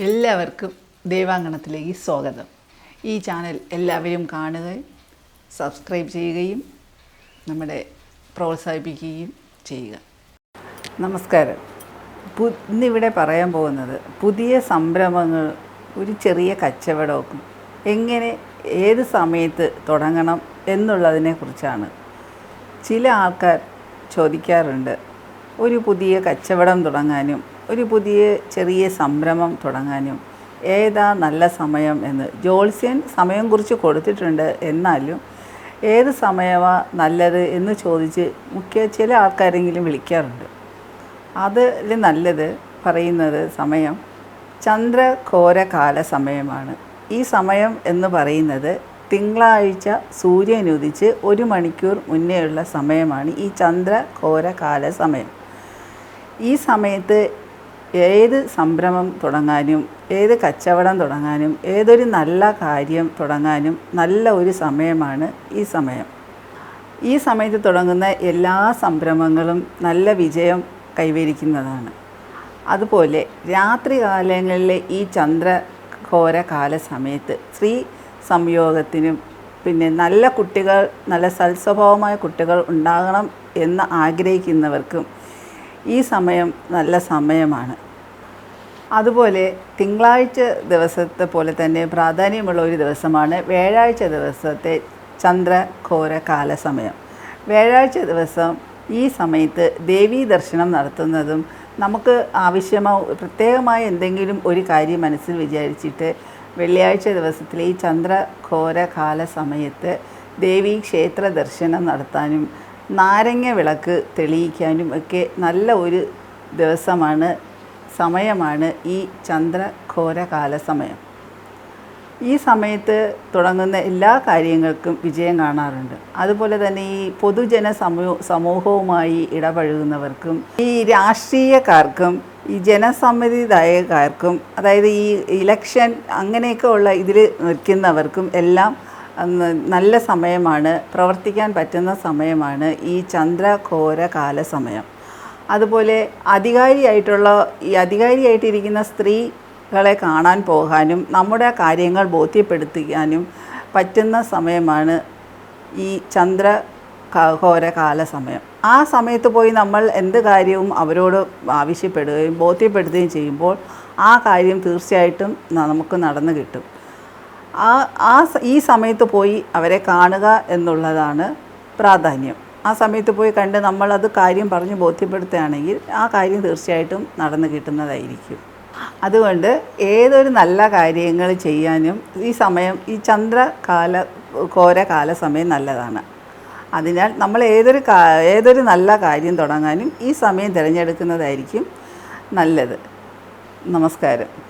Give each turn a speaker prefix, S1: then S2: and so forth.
S1: എല്ലാവർക്കും ദൈവാങ്കണത്തിലേക്ക് സ്വാഗതം. ഈ ചാനൽ എല്ലാവരും കാണുകയും സബ്സ്ക്രൈബ് ചെയ്യുകയും നമ്മുടെ പ്രോത്സാഹിപ്പിക്കുകയും ചെയ്യുക. നമസ്കാരം. പു- ഇന്നിവിടെ പറയാൻ പോകുന്നത് പുതിയ സംരംഭങ്ങൾ ഒരു ചെറിയ കച്ചവടമൊക്കെ എങ്ങനെ ഏത് സമയത്ത് തുടങ്ങണം എന്നുള്ളതിനെ കുറിച്ചാണ്. ചില ആൾക്കാർ ചോദിക്കാറുണ്ട് ഒരു പുതിയ കച്ചവടം തുടങ്ങാനും ഒരു പുതിയ ചെറിയ സംരംഭം തുടങ്ങാനും ഏതാ നല്ല സമയം എന്ന് ജോത്സ്യൻ സമയം കുറിച്ച് കൊടുത്തിട്ടുണ്ട് എന്നാലും ഏത് സമയമാ നല്ലത് എന്ന് ചോദിച്ച് മുഖ്യ ചില ആൾക്കാരെങ്കിലും വിളിക്കാറുണ്ട്. അതിൽ നല്ലത് പറയുന്നത് സമയം ചന്ദ്രഘോരകാല സമയമാണ്. ഈ സമയം എന്ന് പറയുന്നത് തിങ്കളാഴ്ച സൂര്യൻ ഉദിച്ച് ഒരു മണിക്കൂർ മുന്നേയുള്ള സമയമാണ് ഈ ചന്ദ്രഘോരകാല സമയം. ഈ സമയത്ത് ഏത് സംരംഭം തുടങ്ങാനും ഏത് കച്ചവടം തുടങ്ങാനും ഏതൊരു നല്ല കാര്യം തുടങ്ങാനും നല്ല ഒരു സമയമാണ് ഈ സമയം. ഈ സമയത്ത് തുടങ്ങുന്ന എല്ലാ സംരംഭങ്ങളും നല്ല വിജയം കൈവരിക്കുന്നതാണ്. അതുപോലെ രാത്രി കാലങ്ങളിലെ ഈ ചന്ദ്രഘോര കാല സമയത്ത് സ്ത്രീ സംയോഗത്തിനും പിന്നെ നല്ല കുട്ടികൾ നല്ല സൽസ്വഭാവമായ കുട്ടികൾ ഉണ്ടാകണം എന്ന് ആഗ്രഹിക്കുന്നവർക്കും ഈ സമയം നല്ല സമയമാണ്. അതുപോലെ തിങ്കളാഴ്ച ദിവസത്തെ പോലെ തന്നെ പ്രാധാന്യമുള്ള ഒരു ദിവസമാണ് വ്യാഴാഴ്ച ദിവസത്തെ ചന്ദ്രഘോര കാല സമയം. വ്യാഴാഴ്ച ദിവസം ഈ സമയത്ത് ദേവീ ദർശനം നടത്തുന്നതും നമുക്ക് ആവശ്യമോ പ്രത്യേകമായ എന്തെങ്കിലും ഒരു കാര്യം മനസ്സിൽ വിചാരിച്ചിട്ട് വെള്ളിയാഴ്ച ദിവസത്തിലെ ഈ ചന്ദ്രഘോര കാല സമയത്ത് ദേവീ ക്ഷേത്ര ദർശനം നടത്താനും നാരങ്ങ വിളക്ക് തെളിയിക്കാനും ഒക്കെ നല്ല ഒരു ദിവസമാണ് സമയമാണ് ഈ ചന്ദ്രഘോര കാല സമയം ഈ സമയത്ത് തുടങ്ങുന്ന എല്ലാ കാര്യങ്ങൾക്കും വിജയം കാണാറുണ്ട്. അതുപോലെ തന്നെ ഈ പൊതുജന സമൂ സമൂഹവുമായി ഇടപഴകുന്നവർക്കും ഈ രാഷ്ട്രീയക്കാർക്കും ഈ ജനസമ്മതിദായകർക്കും അതായത് ഈ ഇലക്ഷൻ അങ്ങനെയൊക്കെ ഉള്ള ഇതിൽ നിൽക്കുന്നവർക്കും എല്ലാം നല്ല സമയമാണ് പ്രവർത്തിക്കാൻ പറ്റുന്ന സമയമാണ് ഈ ചന്ദ്രഘോര കാല സമയം. അതുപോലെ അധികാരിയായിട്ടുള്ള ഈ അധികാരിയായിട്ടിരിക്കുന്ന സ്ത്രീകളെ കാണാൻ പോകാനും നമ്മുടെ കാര്യങ്ങൾ ബോധ്യപ്പെടുത്തിക്കാനും പറ്റുന്ന സമയമാണ് ഈ ചന്ദ്ര ഘോര കാല സമയം. ആ സമയത്ത് പോയി നമ്മൾ എന്ത് കാര്യവും അവരോട് ആവശ്യപ്പെടുകയും ബോധ്യപ്പെടുത്തുകയും ചെയ്യുമ്പോൾ ആ കാര്യം തീർച്ചയായിട്ടും നമുക്ക് നടന്നു കിട്ടും. ആ ആ ഈ സമയത്ത് പോയി അവരെ കാണുക എന്നുള്ളതാണ് പ്രാധാന്യം. ആ സമയത്ത് പോയി കണ്ട് നമ്മളത് കാര്യം പറഞ്ഞ് ബോധ്യപ്പെടുത്തുകയാണെങ്കിൽ ആ കാര്യം തീർച്ചയായിട്ടും നടന്നു കിട്ടുന്നതായിരിക്കും. അതുകൊണ്ട് ഏതൊരു നല്ല കാര്യങ്ങൾ ചെയ്യാനും ഈ സമയം ഈ ചന്ദ്രകാല കോര കാല സമയം നല്ലതാണ്. അതിനാൽ നമ്മൾ ഏതൊരു ഏതൊരു നല്ല കാര്യം തുടങ്ങാനും ഈ സമയം തിരഞ്ഞെടുക്കുന്നതായിരിക്കും നല്ലത്. നമസ്കാരം.